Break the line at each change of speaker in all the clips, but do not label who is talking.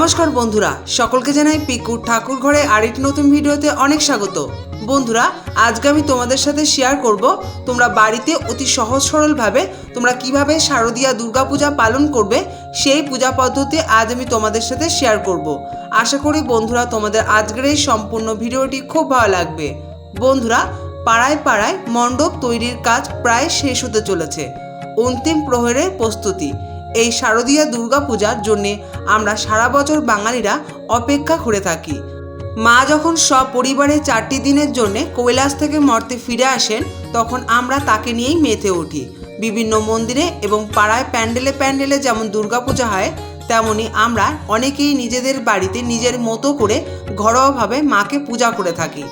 নমস্কার বন্ধুরা, সকলকে জানাই পিকু ঠাকুর ঘরে আরেকটি নতুন ভিডিওতে অনেক স্বাগত। বন্ধুরা, আজকে আমি তোমাদের সাথে শেয়ার করব তোমরা বাড়িতে অতি সহজ সরলভাবে তোমরা কীভাবে শারদীয়া দুর্গাপূজা পালন করবে সেই পূজা পদ্ধতি আজ আমি তোমাদের সাথে শেয়ার করব। আশা করি বন্ধুরা তোমাদের আজকের এই সম্পূর্ণ ভিডিওটি খুব ভালো লাগবে। বন্ধুরা, পাড়ায় পাড়ায় মণ্ডপ তৈরির কাজ প্রায় শেষ হতে চলেছে। অন্তিম প্রহরের প্রস্তুতি। এই শারদীয়া দুর্গাপূজার জন্যে আমরা সারা বছর বাঙালিরা অপেক্ষা করে থাকি। মা যখন সব পরিবারে চারটি দিনের জন্য কৈলাস থেকে মর্তে ফিরে আসেন, তখন আমরা তাকে নিয়েই মেতে উঠি। বিভিন্ন মন্দিরে এবং পাড়ায় প্যান্ডেলে প্যান্ডেলে যেমন দুর্গাপূজা হয়, তেমনি আমরা অনেকেই নিজেদের বাড়িতে নিজের মতো করে ঘরোয়াভাবে মাকে পূজা করে থাকি।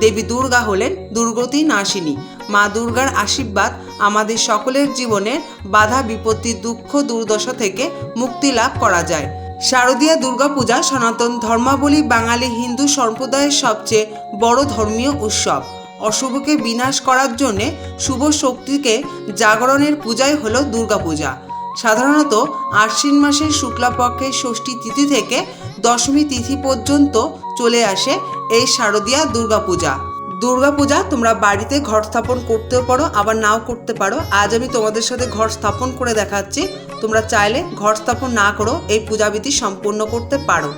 দেবী দুর্গা হলেন দুর্গতি নাশিনী। মা দুর্গার আশীর্বাদ আমাদের সকলের জীবনের বাধা, বিপত্তি, দুঃখ, দুর্দশা থেকে মুক্তি লাভ করা যায়। শারদীয়া দুর্গাপূজা সনাতন ধর্মাবলী বাঙালি হিন্দু সম্প্রদায়ের সবচেয়ে বড় ধর্মীয় উৎসব। অশুভকে বিনাশ করার জন্যে শুভ শক্তিকে জাগরণের পূজাই হলো দুর্গাপূজা। সাধারণত আশ্বিন মাসের শুক্লাপক্ষের ষষ্ঠী তিথি থেকে দশমী তিথি পর্যন্ত চলে আসে এই শারদীয়া দুর্গাপূজা। দুর্গাপূজা তোমরা বাড়িতে ঘর স্থাপন করতেও পারো, আবার নাও করতে পারো। আজ আমি তোমাদের সাথে ঘর স্থাপন করে দেখাচ্ছি। তোমরা চাইলে ঘর স্থাপন না করো এই পূজাবিধি সম্পূর্ণ করতে পারো।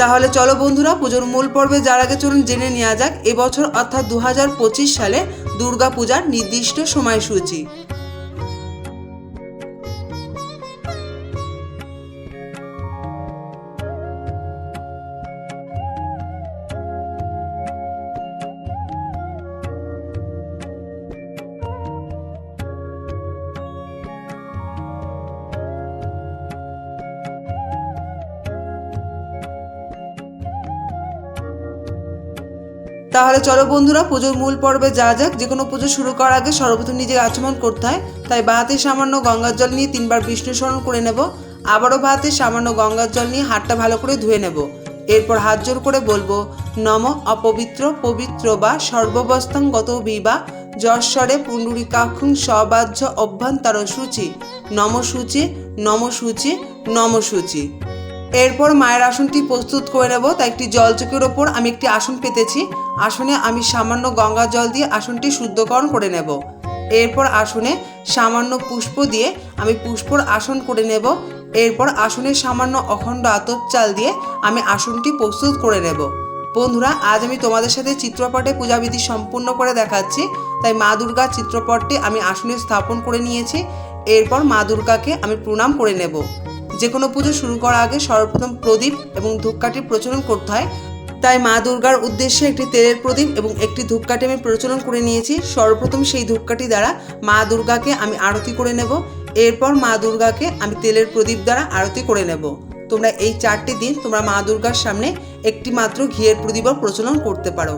তাহলে চলো বন্ধুরা, পুজোর মূল পর্বে যার আগে চলুন জেনে নেওয়া যাক। এবছর অর্থাৎ দু হাজার পঁচিশ সালে দুর্গাপূজার নির্দিষ্ট সময়সূচি। তাহলে চলো বন্ধুরা, পুজোর মূল পর্বে যা যাক, যে কোনো পুজো শুরু করার আগে সর্বপ্রথম নিজেকে আচমন করতে হয়। তাই বাহাতে সামান্য গঙ্গার জল নিয়ে তিনবার বিষ্ণু স্মরণ করে নেব। আবারও বাহাতে সামান্য গঙ্গার জল নিয়ে হাতটা ভালো করে ধুয়ে নেব। এরপর হাত জোর করে বলব, নম অপবিত্র পবিত্র বা সর্ববস্তং গত বিবা যশ্বরে পুণ্ডরিকাক্ষং সবাহ্য অভ্যন্তর সূচি নম সূচি নম সূচি নম সূচি এরপর মায়ের আসনটি প্রস্তুত করে নেব তাই একটি জলচকের ওপর আমি একটি আসন পেতেছি। আসনে আমি সামান্য গঙ্গা জল দিয়ে আসনটি শুদ্ধকরণ করে নেব। এরপর আসনে সামান্য পুষ্প দিয়ে আমি পুষ্পর আসন করে নেব। এরপর আসনে সামান্য অখণ্ড আতপ চাল দিয়ে আমি আসনটি প্রস্তুত করে নেব। বন্ধুরা, আজ আমি তোমাদের সাথে চিত্রপটে পূজাবিধি সম্পূর্ণ করে দেখাচ্ছি। তাই মা দুর্গার চিত্রপটটি আমি আসনে স্থাপন করে নিয়েছি। এরপর মা দুর্গাকে আমি প্রণাম করে নেব। যে কোনো পুজো শুরু করার আগে সর্বপ্রথম প্রদীপ এবং ধূপকাঠির প্রচলন করতে হয়। তাই মা দুর্গার উদ্দেশ্যে একটি তেলের প্রদীপ এবং একটি ধূপকাঠি আমি প্রচলন করে নিয়েছি। সর্বপ্রথম সেই ধূপকাঠি দ্বারা মা দুর্গাকে আমি আরতি করে নেব। এরপর মা দুর্গাকে আমি তেলের প্রদীপ দ্বারা আরতি করে নেব। তোমরা এই চারটি দিন তোমরা মা দুর্গার সামনে একটি মাত্র ঘিয়ের প্রদীপও প্রচলন করতে পারো।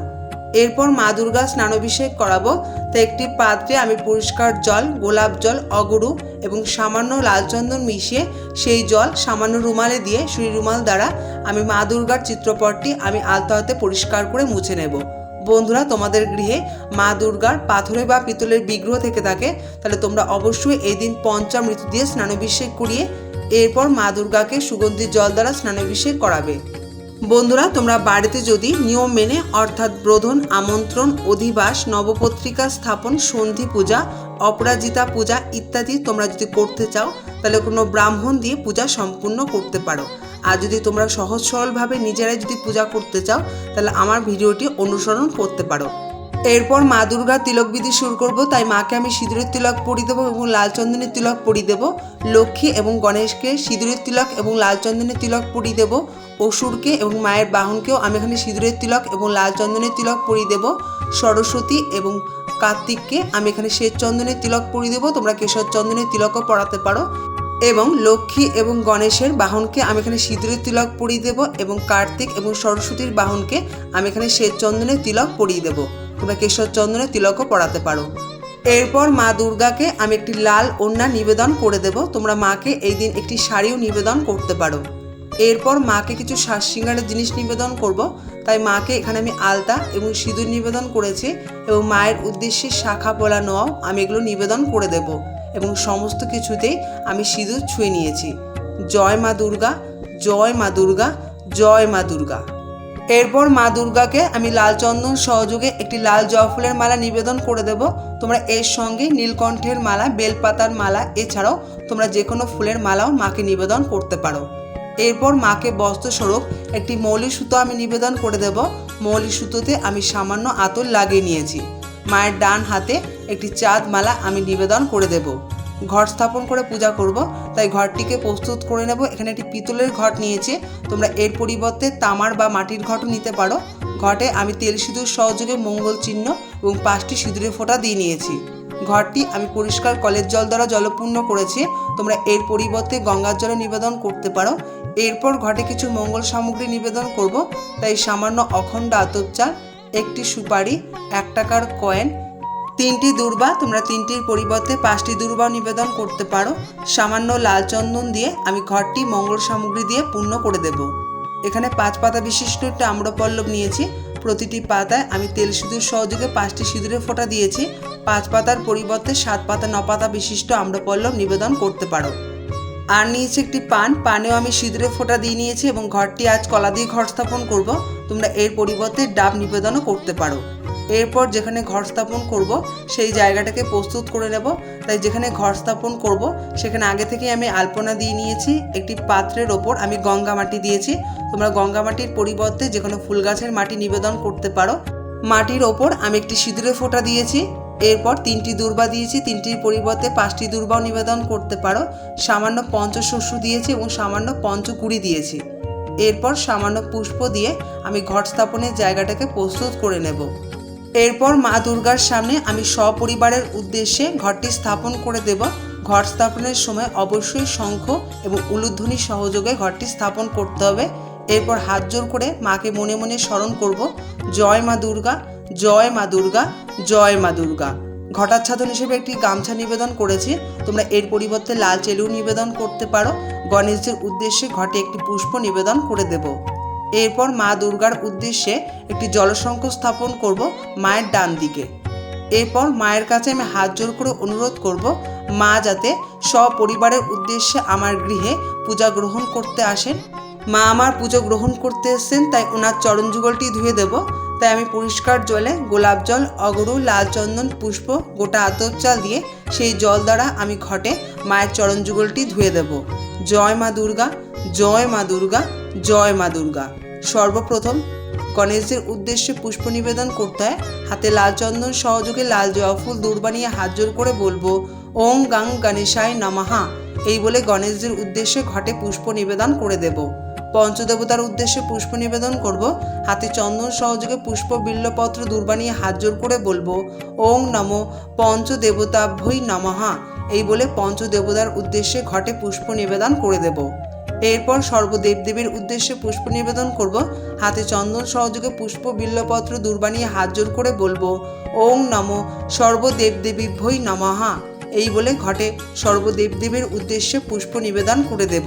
এরপর মা দুর্গা স্নানাভিষেক করাবো। তাই একটি পাত্রে আমি পরিষ্কার জল, গোলাপ জল, অগুরু এবং সামান্য লাল চন্দন মিশিয়ে সেই জল সামান্য রুমালে দিয়ে সেই রুমাল দ্বারা আমি মা দুর্গার চিত্রপটটি আমি আলতো হাতে পরিষ্কার করে মুছে নেব। বন্ধুরা, তোমাদের গৃহে মা দুর্গার পাথরে বা পিতলের বিগ্রহ থেকে থাকে, তাহলে তোমরা অবশ্যই এই দিন পঞ্চামৃত দিয়ে স্নানাভিষেক করিয়ে এরপর মা দুর্গাকে সুগন্ধি জল দ্বারা স্নানাভিষেক করাবে। বন্ধুরা, তোমরা বাড়িতে যদি নিয়ম মেনে, অর্থাৎ ব্রোধন আমন্ত্রণ, অধিবাস, নবপত্রিকা স্থাপন, সন্ধি পূজা, অপরাজিতা পূজা ইত্যাদি তোমরা যদি করতে চাও, তাহলে কোনো ব্রাহ্মণ দিয়ে পূজা সম্পূর্ণ করতে পারো। আর যদি তোমরা সহজ সরলভাবে নিজেরাই যদি পূজা করতে চাও, তাহলে আমার ভিডিওটি অনুসরণ করতে পারো। এরপর মা দুর্গার তিলক বিধি শুরু করব, তাই মাকে আমি সিঁদুরের তিলক পরিয়ে দেবো এবং লাল চন্দনের তিলক পরিয়ে দেবো। লক্ষ্মী এবং গণেশকে সিঁদুরের তিলক এবং লাল চন্দনের তিলক পরিয়ে দেবো। অসুরকে এবং মায়ের বাহনকেও আমি এখানে সিঁদুরের তিলক এবং লাল চন্দনের তিলক পরিয়ে দেবো। সরস্বতী এবং কার্তিককে আমি এখানে শ্বেত চন্দনের তিলক পরিয়ে দেবো। তোমরা কেশর চন্দনের তিলকও পরাতে পারো। এবং লক্ষ্মী এবং গণেশের বাহনকে আমি এখানে সিঁদুরের তিলক পরিয়ে দেবো এবং কার্তিক এবং সরস্বতীর বাহনকে আমি এখানে শ্বেত চন্দনের তিলক পরিয়ে দেবো। তোমরা কেশর চন্দনের তিলকও পড়াতে পারো। এরপর মা দুর্গাকে আমি একটি লাল ওড়না নিবেদন করে দেব। তোমরা মাকে এই দিন একটি শাড়িও নিবেদন করতে পারো। এরপর মাকে কিছু শ্বাস সিঙ্গারের জিনিস নিবেদন করব। তাই মাকে এখানে আমি আলতা এবং সিঁদুর নিবেদন করেছি এবং মায়ের উদ্দেশ্যে শাখা পোলা নোয়াও আমি এগুলো নিবেদন করে দেব এবং সমস্ত কিছুতেই আমি সিঁদুর ছুঁয়ে নিয়েছি। জয় মা দুর্গা, জয় মা দুর্গা, জয় মা দুর্গা। এরপর মা দুর্গাকে আমি লাল চন্দন সহযোগে একটি লাল জবা ফুলের মালা নিবেদন করে দেব। তোমরা এর সঙ্গে নীলকণ্ঠের মালা, বেলপাতার মালা, এছাড়াও তোমরা যে কোনো ফুলের মালাও মাকে নিবেদন করতে পারো। এরপর মাকে বস্ত্রস্বরূপ একটি মৌলি সুতো আমি নিবেদন করে দেব। মৌলি সুতোতে আমি সামান্য আতর লাগিয়ে নিয়েছি। মায়ের ডান হাতে একটি চাঁদ মালা আমি নিবেদন করে দেব। ঘট স্থাপন করে পূজা করব। তাই ঘরটিকে প্রস্তুত করে নেব। এখানে একটি পিতলের ঘট নিয়েছে। তোমরা এর পরিবর্তে তামার বা মাটির ঘটও নিতে পারো। ঘটে আমি তেল সিঁদুর সহযোগে মঙ্গল চিহ্ন এবং পাঁচটি সিঁদুরের ফোঁটা দিয়ে নিয়েছি। ঘরটি আমি পরিষ্কার কলের জল দ্বারা জলপূর্ণ করেছি। তোমরা এর পরিবর্তে গঙ্গার জলে নিবেদন করতে পারো। এরপর ঘটে কিছু মঙ্গল সামগ্রী নিবেদন করব। তাই সামান্য অখণ্ড আতপ চাল, একটি সুপারি, এক টাকার কয়েন তিনটি দুর্বা, তোমরা তিনটির পরিবর্তে পাঁচটি দুর্বাও নিবেদন করতে পারো। সামান্য লাল চন্দন দিয়ে আমি ঘরটি মঙ্গল সামগ্রী দিয়ে পূর্ণ করে দেব। এখানে পাঁচ পাতা বিশিষ্ট একটা আম্রপল্লব নিয়েছি। প্রতিটি পাতায় আমি তেল সিঁদুর সহযোগে পাঁচটি সিঁদুরের ফোঁটা দিয়েছি। পাঁচ পাতার পরিবর্তে সাত পাতা, ন পাতা বিশিষ্ট আম্রপল্লব নিবেদন করতে পারো। আর নিয়েছি একটি পান। পানেও আমি সিঁদুরের ফোঁটা দিয়ে নিয়েছি এবং ঘরটি আজ কলা দিয়ে ঘর স্থাপন করব। তোমরা এর পরিবর্তে ডাব নিবেদনও করতে পারো। এরপর যেখানে ঘর স্থাপন করব, সেই জায়গাটাকে প্রস্তুত করে নেব। তাই যেখানে ঘর স্থাপন করব, সেখানে আগে থেকে আমি আলপনা দিয়ে নিয়েছি, একটি পাত্রের ওপর আমি গঙ্গা মাটি দিয়েছি। তোমরা গঙ্গা মাটির পরিবর্তে যে কোনো ফুল গাছের মাটি নিবেদন করতে পারো। মাটির ওপর আমি একটি সিঁদুরে ফোঁটা দিয়েছি। এরপর তিনটি দুর্বা দিয়েছি, তিনটির পরিবর্তে পাঁচটি দুর্বাও নিবেদন করতে পারো। সামান্য পঞ্চশস্য দিয়েছি এবং সামান্য পঞ্চকুড়ি দিয়েছি। এরপর সামান্য পুষ্প দিয়ে আমি ঘট স্থাপনের জায়গাটাকে প্রস্তুত করে নেব। এরপর মা দুর্গার সামনে আমি সপরিবারের উদ্দেশ্যে ঘরটি স্থাপন করে দেব। ঘর স্থাপনের সময় অবশ্যই শঙ্খ এবং উলুধ্বনি সহযোগে ঘরটি স্থাপন করতে হবে। এরপর হাত জোর করে মাকে মনে মনে স্মরণ করব, জয় মা দুর্গা, জয় মা দুর্গা, জয় মা দুর্গা। ঘটাচ্ছাদন হিসেবে একটি গামছা নিবেদন করেছি। তোমরা এর পরিবর্তে লাল চেলু নিবেদন করতে পারো। গণেশজির উদ্দেশ্যে ঘটে একটি পুষ্প নিবেদন করে দেব। এরপর মা দুর্গার উদ্দেশ্যে একটি জলসংখ্য স্থাপন করব মায়ের ডান দিকে। এরপর মায়ের কাছে আমি হাত জোর করে অনুরোধ করব, মা যাতে সপরিবারের উদ্দেশ্যে আমার গৃহে পূজা গ্রহণ করতে আসেন। মা আমার পুজো গ্রহণ করতে এসেছেন, তাই ওনার চরণ যুগলটি ধুয়ে দেব। তাই আমি পরিষ্কার জলে গোলাপ জল, অগরু, লাল চন্দন, পুষ্প, গোটা আতপ চাল দিয়ে সেই জল দ্বারা আমি ঘটে মায়ের চরণ যুগলটি ধুয়ে দেব। জয় মা দুর্গা, জয় মা দুর্গা। জয় মা দুর্গা। সর্বপ্রথম গণেশদের উদ্দেশ্যে পুষ্প নিবেদন করতে হয় হাতে লাল চন্দন সহযোগে লাল জবা ফুল দূর বানিয়ে হাত জোর করে বলব ওং গাং গণেশায় নমহা এই বলে গণেশদের উদ্দেশ্যে ঘটে পুষ্প নিবেদন করে দেব। পঞ্চদেবতার উদ্দেশ্যে পুষ্প নিবেদন করব, হাতে চন্দন সহযোগে পুষ্প বিল্লপত্র দূর বানিয়ে হাত জোর করে বলব ওং নম পঞ্চদেবতাভ্যই নমহা এই বলে পঞ্চদেবতার উদ্দেশ্যে ঘটে পুষ্প নিবেদন করে দেব। এরপর সর্বদেবদেবীর উদ্দেশ্যে পুষ্প নিবেদন করব। হাতে চন্দন সহযোগে পুষ্প বিল্লপত্র দূর বানিয়ে হাত জোর করে বলব, ওং নম সর্বদেবদেবীভ্যই নমহা এই বলে ঘটে সর্বদেবদেবীর উদ্দেশ্যে পুষ্প নিবেদন করে দেব।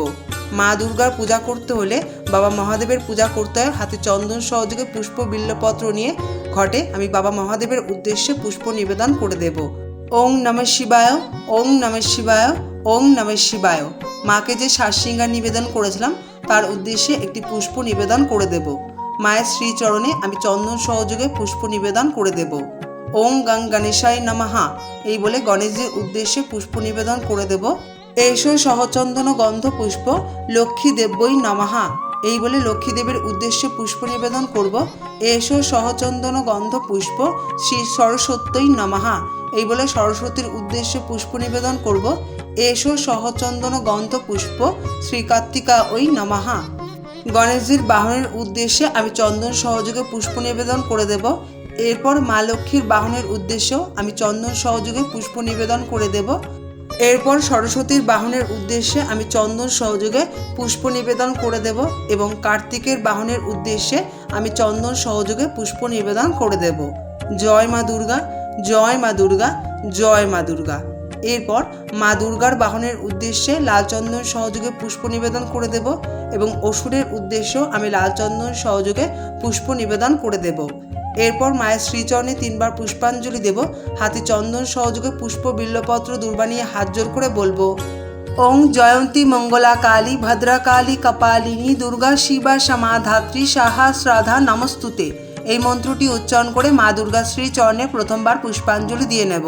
মা দুর্গার পূজা করতে হলে বাবা মহাদেবের পূজা করতে হয়। হাতে চন্দন সহযোগে পুষ্প বিল্লপত্র নিয়ে ঘটে আমি বাবা মহাদেবের উদ্দেশ্যে পুষ্প নিবেদন করে দেব। ওং নম শিবায়, ওং নম শিবায়, ওং নম শিবায়। মাকে যে শ্বাসিঙ্গার নিবেদন করেছিলাম, তার উদ্দেশ্যে একটি পুষ্প নিবেদন করে দেব। মায়ের শ্রীচরণে আমি চন্দন সহযোগে পুষ্প নিবেদন করে দেব। ওং গাং গণেশাই নমহা এই বলে গণেশজির উদ্দেশ্যে পুষ্প নিবেদন করে দেব। এসো সহচন্দন গন্ধ পুষ্প, লক্ষ্মী দেব্যই নমহা এই বলে লক্ষ্মী দেবীর উদ্দেশ্যে পুষ্প নিবেদন করব। এসো সহচন্দন গন্ধ পুষ্প, শ্রী সরস্বত্যই নমাহা এই বলে সরস্বতীর উদ্দেশ্যে পুষ্প নিবেদন করব। এসো সহচন্দন গন্ধ পুষ্প, শ্রী কার্তিকা ওই নমাহা গণেশজির বাহনের উদ্দেশ্যে আমি চন্দন সহযোগে পুষ্প নিবেদন করে দেব। এরপর মা লক্ষ্মীর বাহনের উদ্দেশ্যেও আমি চন্দন সহযোগে পুষ্প নিবেদন করে দেব। এরপর সরস্বতীর বাহনের উদ্দেশ্যে আমি চন্দন সহযোগে পুষ্প নিবেদন করে দেব এবং কার্তিকের বাহনের উদ্দেশ্যে আমি চন্দন সহযোগে পুষ্প নিবেদন করে দেব। জয় মা দুর্গা, জয় মা দুর্গা, জয় মা দুর্গা। এরপর মা দুর্গার বাহনের উদ্দেশ্যে লাল চন্দন সহযোগে পুষ্প নিবেদন করে দেব এবং অসুরের উদ্দেশ্যেও আমি লাল চন্দন সহযোগে পুষ্প নিবেদন করে দেব। এরপর মায়ের শ্রীচরণে তিনবার পুষ্পাঞ্জলি দেব। হাতে চন্দন সহযোগে পুষ্প বিল্লপত্র দূর বানিয়ে হাত জোর করে বলব, ওং জয়ন্তী মঙ্গলা কালী ভদ্রকালী, কপালিনী, দুর্গা, শিবা সমাধাত্রী সাহা শ্রাধা নমস্তুতে। এই মন্ত্রটি উচ্চারণ করে মা দুর্গা শ্রী চরণে প্রথমবার পুষ্পাঞ্জলি দিয়ে নেব।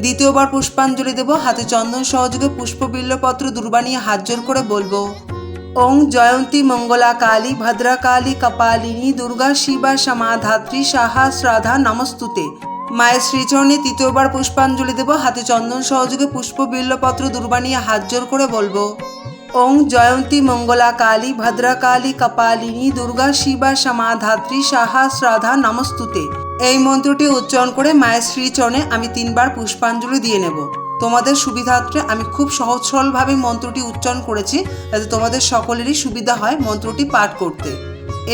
দ্বিতীয়বার পুষ্পাঞ্জলি দেব। হাতে চন্দন সহযোগে পুষ্প পুষ্পবিল্লপত্র দুর্বানিয়ে হাত জোর করে বলব ওং জয়ন্তী মঙ্গলা কালী ভদ্রকালী কপালিনী দুর্গা শিবা সমাধাত্রী সাহা শ্রাধা নমস্তুতে মায়ের শ্রীচরণে তৃতীয়বার পুষ্পাঞ্জলি দেব, হাতে চন্দন সহযোগে পুষ্প, বিল্লপত্র দুর্বানিয়ে হাত জোর করে বলব, ওং জয়ন্তী মঙ্গলা কালী ভদ্রকালী, কপালিনী, দুর্গা, শিবা, সমাধাত্রী সাহা শ্রাধা নমস্তুতে। এই মন্ত্রটি উচ্চারণ করে মায়ের শ্রীচরণে আমি তিনবার পুষ্পাঞ্জলি দিয়ে নেব। তোমাদের সুবিধার্থে আমি খুব সহজ সরলভাবে মন্ত্রটি উচ্চারণ করেছি যাতে তোমাদের সকলেরই সুবিধা হয় মন্ত্রটি পাঠ করতে।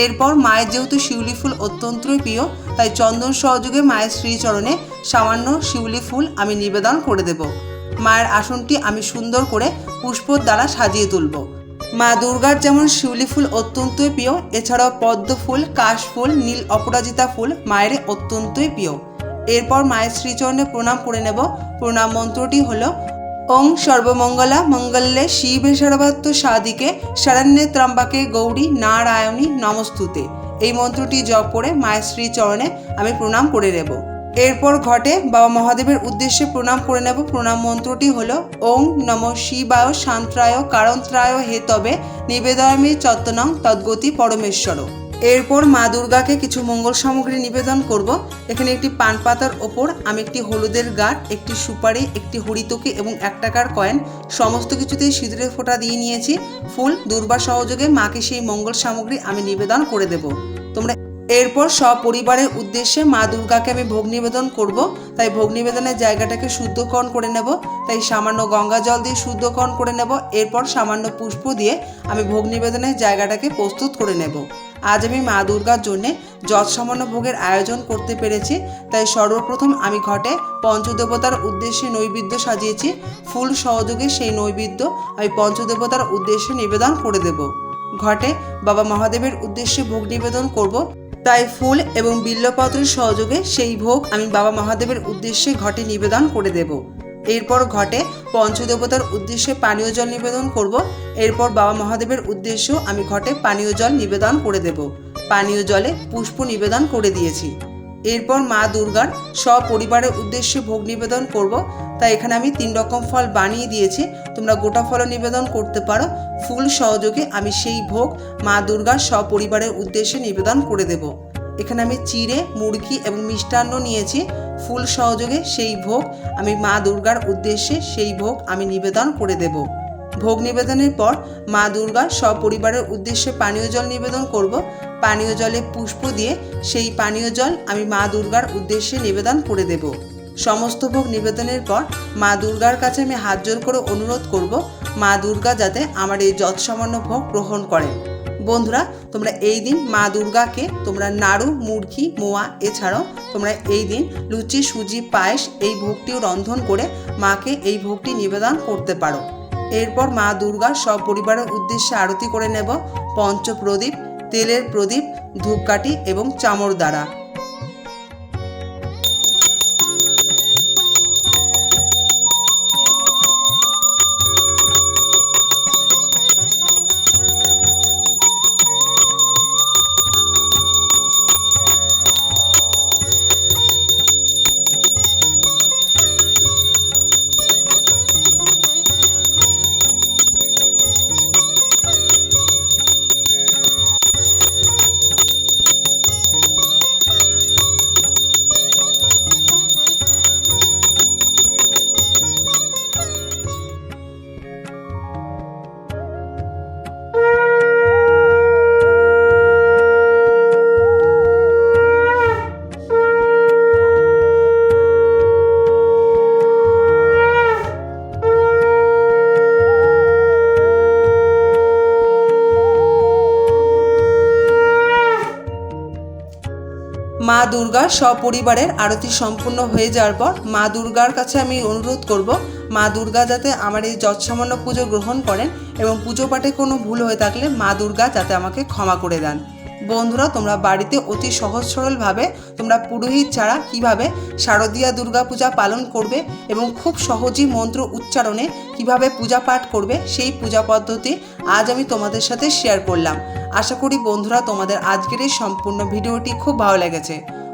এরপর মায়ের যেহেতু শিউলি ফুল অত্যন্তই প্রিয়, তাই চন্দন সহযোগে মায়ের শ্রীচরণে সামান্য শিউলি ফুল আমি নিবেদন করে দেব। মায়ের আসনটি আমি সুন্দর করে পুষ্পর দ্বারা সাজিয়ে তুলব। মা দুর্গার যেমন শিউলি ফুল অত্যন্তই প্রিয়, এছাড়াও পদ্ম ফুল, কাশ ফুল, নীল অপরাজিতা ফুল মায়ের অত্যন্তই প্রিয়। এরপর মায়ের শ্রীচরণে প্রণাম করে নেব। প্রণাম মন্ত্রটি হলো, ওং সর্বমঙ্গলা মঙ্গলে শিবে সাদিকে শরণ্যে ত্রম্বাকে গৌরী নারায়ণী নমস্তুতে। এই মন্ত্রটি জপ করে মায়ের শ্রীচরণে আমি প্রণাম করে নেব। এরপর ঘটে বাবা মহাদেবের উদ্দেশ্যে প্রণাম করে নেব। প্রণাম মন্ত্রটি হলো, ওং নম শিবায় শান্ত্রায় কারণত্রায় হে তবে নিবেদয়মে চত্তনং তদ্গতি পরমেশ্বর। এরপর মা দুর্গাকে কিছু মঙ্গল সামগ্রী নিবেদন করব। এখানে একটি পান পাতার ওপর আমি একটি হলুদের গাঠ একটি সুপারি, একটি হরিতকি এবং এক টাকার কয়েন সমস্ত কিছুতেই সিঁদুরের ফোঁটা দিয়ে নিয়েছি। ফুল দুর্বা সহযোগে মাকে সেই মঙ্গল সামগ্রী আমি নিবেদন করে দেব। এরপর সপরিবারের উদ্দেশ্যে মা দুর্গাকে আমি ভোগ নিবেদন করব। তাই ভোগ নিবেদনের জায়গাটাকে শুদ্ধকরণ করে নেব। তাই সামান্য গঙ্গা জল দিয়ে শুদ্ধকরণ করে নেব। এরপর সামান্য পুষ্প দিয়ে আমি ভোগ নিবেদনের জায়গাটাকে প্রস্তুত করে নেব। আজ আমি মা দুর্গার জন্যে যৎসামান্য ভোগের আয়োজন করতে পেরেছি। তাই সর্বপ্রথম আমি ঘটে পঞ্চদেবতার উদ্দেশ্যে নৈবেদ্য সাজিয়েছি। ফুল সহযোগে সেই নৈবেদ্য আমি পঞ্চদেবতার উদ্দেশ্যে নিবেদন করে দেব। ঘটে বাবা মহাদেবের উদ্দেশ্যে ভোগ নিবেদন করব। তাই ফুল এবং বিল্লপত্রের সহযোগে সেই ভোগ আমি বাবা মহাদেবের উদ্দেশ্যে ঘটে নিবেদন করে দেব। এরপর ঘটে পঞ্চদেবতার উদ্দেশ্যে পানীয় জল নিবেদন করব। এরপর বাবা মহাদেবের উদ্দেশ্যেও আমি ঘটে পানীয় জল নিবেদন করে দেব। পানীয় জলে পুষ্প নিবেদন করে দিয়েছি। এরপর মা দুর্গার সপরিবারের উদ্দেশ্যে ভোগ নিবেদন করব। তাই এখানে আমি তিন রকম ফল বানিয়ে দিয়েছি। তোমরা গোটা ফলও নিবেদন করতে পারো। ফুল সহযোগে আমি সেই ভোগ মা দুর্গার সপরিবারের উদ্দেশ্যে নিবেদন করে দেব। এখানে আমি চিড়ে, মুরগি এবং মিষ্টান্ন নিয়েছি। ফুল সহযোগে সেই ভোগ আমি মা দুর্গার উদ্দেশ্যে সেই ভোগ আমি নিবেদন করে দেব। ভোগ নিবেদনের পর মা দুর্গা সপরিবারের উদ্দেশ্যে পানীয় জল নিবেদন করব। পানীয় জলে পুষ্প দিয়ে সেই পানীয় জল আমি মা দুর্গার উদ্দেশ্যে নিবেদন করে দেব। সমস্ত ভোগ নিবেদনের পর মা দুর্গার কাছে আমি হাত জোর করে অনুরোধ করব, মা দুর্গা যাতে আমার এই যৎসামান্য ভোগ গ্রহণ করেন। বন্ধুরা, তোমরা এই দিন মা দুর্গাকে, তোমরা নাড়ু, মুরগি, মোয়া এছাড়াও তোমরা এই দিন লুচি, সুজি, পায়েস এই ভোগটিও রন্ধন করে মাকে এই ভোগটি নিবেদন করতে পারো। এরপর মা দুর্গা সব পরিবারের উদ্দেশ্যে আরতি করে নেব, পঞ্চপ্রদীপ তেলের প্রদীপ ধূপকাঠি এবং চামড় দ্বারা। দুর্গা সপরিবারের আরতি সম্পূর্ণ হয়ে যাওয়ার পর মা দুর্গার কাছে আমি অনুরোধ করব, মা দুর্গা যাতে আমার এই যৎসামান্য পুজো গ্রহণ করেন এবং পুজো পাঠে কোনো ভুল হয়ে থাকলে মা দুর্গা যাতে আমাকে ক্ষমা করে দেন। বন্ধুরা, তোমরা বাড়িতে অতি সহজ সরলভাবে তোমরা পুরোহিত ছাড়া কীভাবে শারদীয়া দুর্গা পূজা পালন করবে এবং খুব সহজেই মন্ত্র উচ্চারণে কীভাবে পূজা পাঠ করবে সেই পূজা পদ্ধতি আজ আমি তোমাদের সাথে শেয়ার করলাম। আশা করি বন্ধুরা, তোমাদের আজকের এই সম্পূর্ণ ভিডিওটি খুব ভালো লেগেছে।